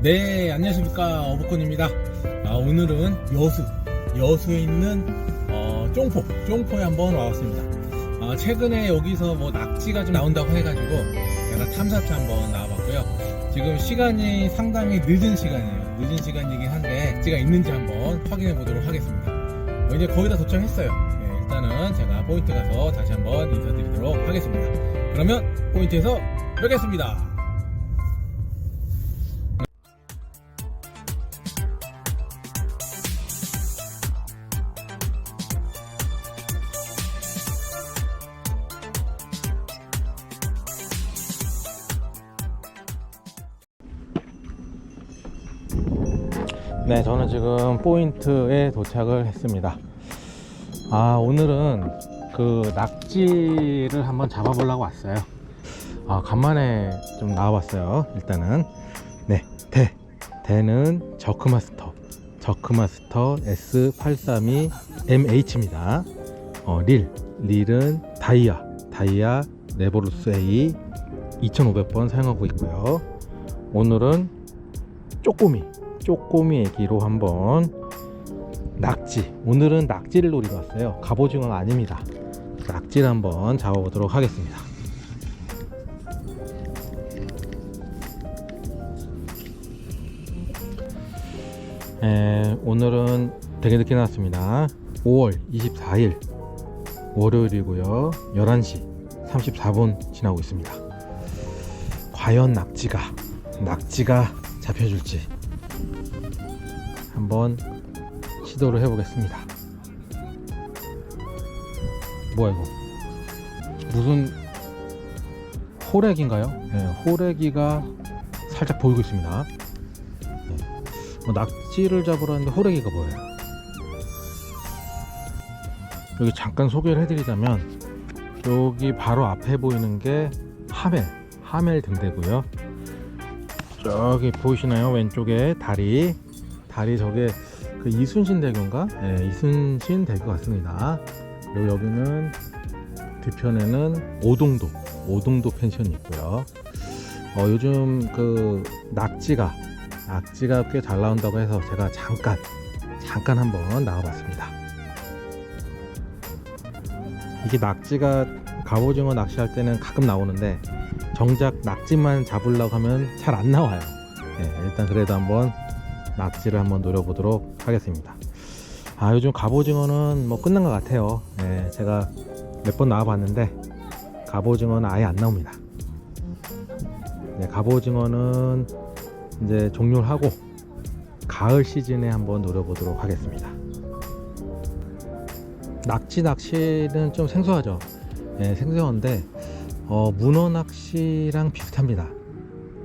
네, 안녕하십니까. 어부콘입니다. 아, 오늘은 여수, 여수에 있는, 어, 쫑포, 쫑포에 한번 와봤습니다. 아, 최근에 여기서 뭐 낙지가 좀 나온다고 해가지고, 제가 탐사차 한번 나와봤고요. 지금 시간이 상당히 늦은 시간이에요. 늦은 시간이긴 한데, 낙지가 있는지 한번 확인해 보도록 하겠습니다. 어, 이제 거의 다 도착했어요. 네, 일단은 제가 포인트 가서 다시 한번 인사드리도록 하겠습니다. 그러면 포인트에서 뵙겠습니다. 네, 저는 지금 포인트에 도착을 했습니다. 아, 오늘은 그 낙지를 한번 잡아보려고 왔어요. 아, 간만에 좀 나와봤어요. 일단은. 네, 대. 대는 저크마스터. 저크마스터 S832MH입니다. 어, 릴. 릴은 다이아. 다이아 레보루스 A 2500번 사용하고 있고요. 오늘은 쪼꼬미. 쪼꼬미 애기로 한번 낙지. 오늘은 낙지를 노리러 왔어요. 갑오징어가 아닙니다. 낙지를 한번 잡아보도록 하겠습니다. 에, 오늘은 되게 늦게 나왔습니다. 5월 24일 월요일이고요. 11시 34분 지나고 있습니다. 과연 낙지가 낙지가 잡혀줄지 한번 시도를 해보겠습니다. 뭐야 이거? 무슨 호래기인가요? 네, 호래기가 살짝 보이고 있습니다. 네. 뭐 낙지를 잡으러 왔는데 호래기가 보여요. 여기 잠깐 소개를 해드리자면 여기 바로 앞에 보이는 게 하멜, 하멜 등대고요. 저기 보이시나요? 왼쪽에 다리 다리 저게 그 이순신 대교인가? 네, 이순신 대교 같습니다. 그리고 여기는 뒤편에는 오동도, 오동도 펜션이 있고요. 어, 요즘 그 낙지가, 낙지가 꽤 잘 나온다고 해서 제가 잠깐, 잠깐 한번 나와봤습니다. 이게 낙지가 갑오징어 낚시할 때는 가끔 나오는데 정작 낙지만 잡으려고 하면 잘 안 나와요. 네, 일단 그래도 한번 낙지를 한번 노려보도록 하겠습니다. 아 요즘 갑오징어는 뭐 끝난 것 같아요. 네, 제가 몇 번 나와봤는데 갑오징어는 아예 안 나옵니다. 네, 갑오징어는 이제 종료를 하고 가을 시즌에 한번 노려보도록 하겠습니다. 낙지 낚시는 좀 생소하죠. 네, 생소한데 어, 문어 낚시랑 비슷합니다.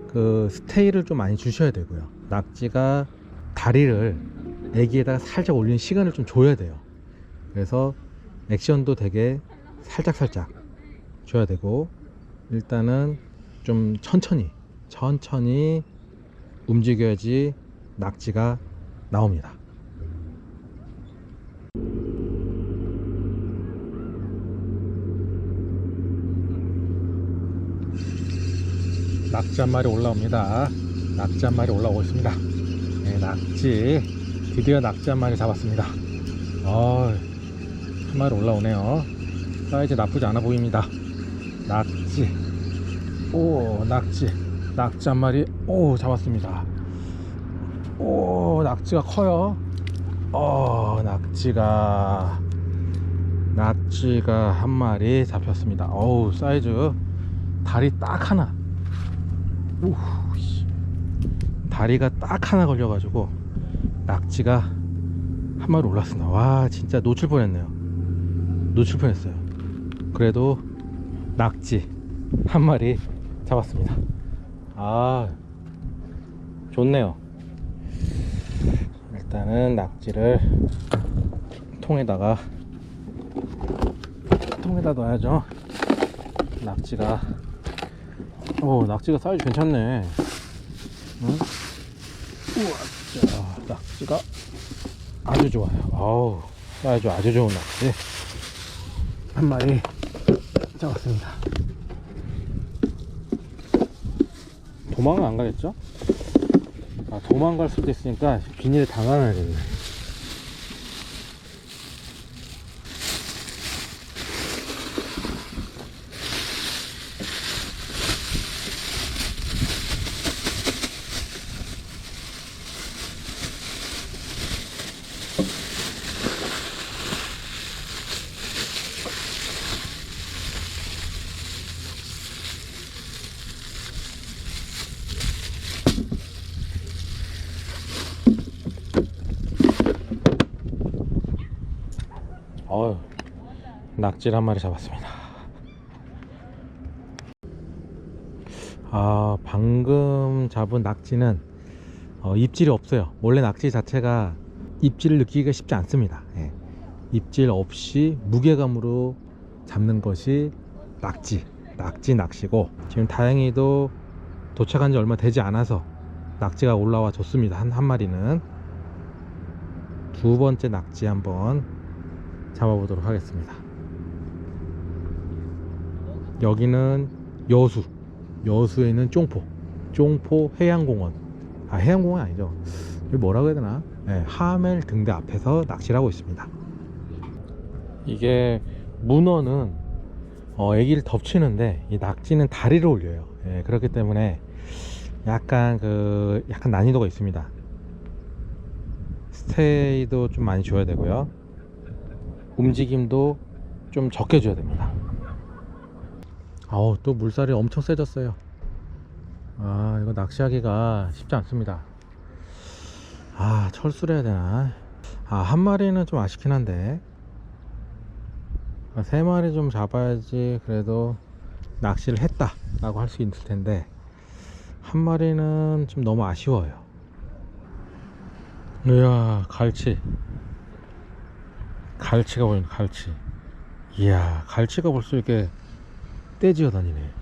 그 스테이를 좀 많이 주셔야 되고요. 낙지가 다리를 애기에다가 살짝 올리는 시간을 좀 줘야 돼요. 그래서 액션도 되게 살짝살짝 줘야 되고 일단은 좀 천천히 천천히 움직여야지 낙지가 나옵니다. 낙지 한 마리 올라옵니다. 낙지 한 마리 올라오고 있습니다. 네, 낙지 드디어 낙지 한 마리 잡았습니다. 어, 한 마리 올라오네요. 사이즈 나쁘지 않아 보입니다. 낙지, 오 낙지, 낙지 한 마리, 오 잡았습니다. 오 낙지가 커요. 어 낙지가 낙지가 한 마리 잡혔습니다. 어우 사이즈 다리 딱 하나. 씨. 다리가 딱 하나 걸려가지고 낙지가 한 마리 올랐습니다. 와 진짜 놓칠 뻔했네요. 놓칠 뻔했어요. 그래도 낙지 한 마리 잡았습니다. 아 좋네요. 일단은 낙지를 통에다가 통에다 넣어야죠. 낙지가 오 낙지가 사이즈 괜찮네. 응? 우와, 자, 낙지가 아주 좋아요. 아우, 사이즈 아주 좋은 낙지. 한 마리 잡았습니다. 도망은 안 가겠죠? 아, 도망갈 수도 있으니까 비닐에 담아놔야겠네. 어휴, 낙지를 한 마리 잡았습니다. 아, 방금 잡은 낙지는 어, 입질이 없어요. 원래 낙지 자체가 입질을 느끼기가 쉽지 않습니다. 예. 입질 없이 무게감으로 잡는 것이 낙지, 낙지 낚시고 지금 다행히도 도착한 지 얼마 되지 않아서 낙지가 올라와 줬습니다. 한, 한 마리는 두 번째 낙지 한번 잡아보도록 하겠습니다. 여기는 여수, 여수에 있는 쫑포, 쫑포 해양공원. 아 해양공원 아니죠? 여기 뭐라고 해야 되나? 네, 하멜 등대 앞에서 낚시를 하고 있습니다. 이게 문어는 어, 애기를 덮치는데 이 낙지는 다리를 올려요. 예, 그렇기 때문에 약간 그 약간 난이도가 있습니다. 스테이도 좀 많이 줘야 되고요. 움직임도 좀 적게 줘야 됩니다. 아우 또 물살이 엄청 세졌어요. 아 이거 낚시하기가 쉽지 않습니다. 아 철수를 해야 되나? 아 한 마리는 좀 아쉽긴 한데 아, 세 마리 좀 잡아야지 그래도 낚시를 했다 라고 할 수 있을 텐데 한 마리는 좀 너무 아쉬워요. 이야 갈치 갈치가 보이네 갈치. 이야 갈치가 벌써 이렇게 떼지어 다니네.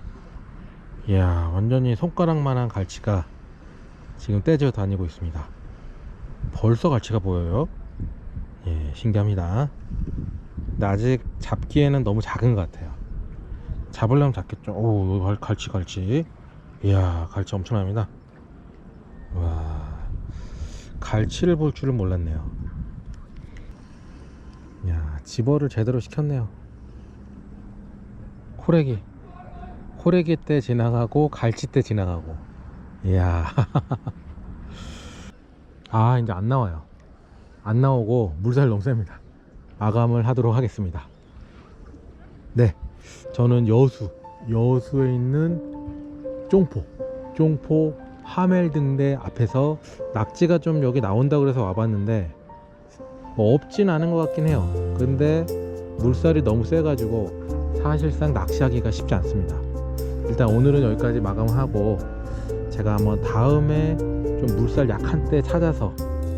이야 완전히 손가락만한 갈치가 지금 떼지어 다니고 있습니다. 벌써 갈치가 보여요? 예 신기합니다. 근데 아직 잡기에는 너무 작은 것 같아요. 잡으려면 잡겠죠. 오 갈- 갈치 갈치. 이야 갈치 엄청납니다. 와 갈치를 볼 줄은 몰랐네요. 야 집어를 제대로 시켰네요. 코레기. 코레기 때 지나가고 갈치 때 지나가고. 이야. 아 이제 안 나와요. 안 나오고 물살 너무 셉니다. 마감을 하도록 하겠습니다. 네. 저는 여수 여수에 있는 쫑포 쫑포 하멜 등대 앞에서 낙지가 좀 여기 나온다 그래서 와봤는데 뭐 없진 않은 것 같긴 해요. 근데 물살이 너무 세가지고 사실상 낚시하기가 쉽지 않습니다. 일단 오늘은 여기까지 마감하고 제가 한번 다음에 좀 물살 약한 때 찾아서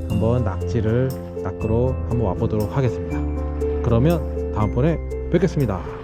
한번 낙지를 낚으러 한번 와보도록 하겠습니다. 그러면 다음번에 뵙겠습니다.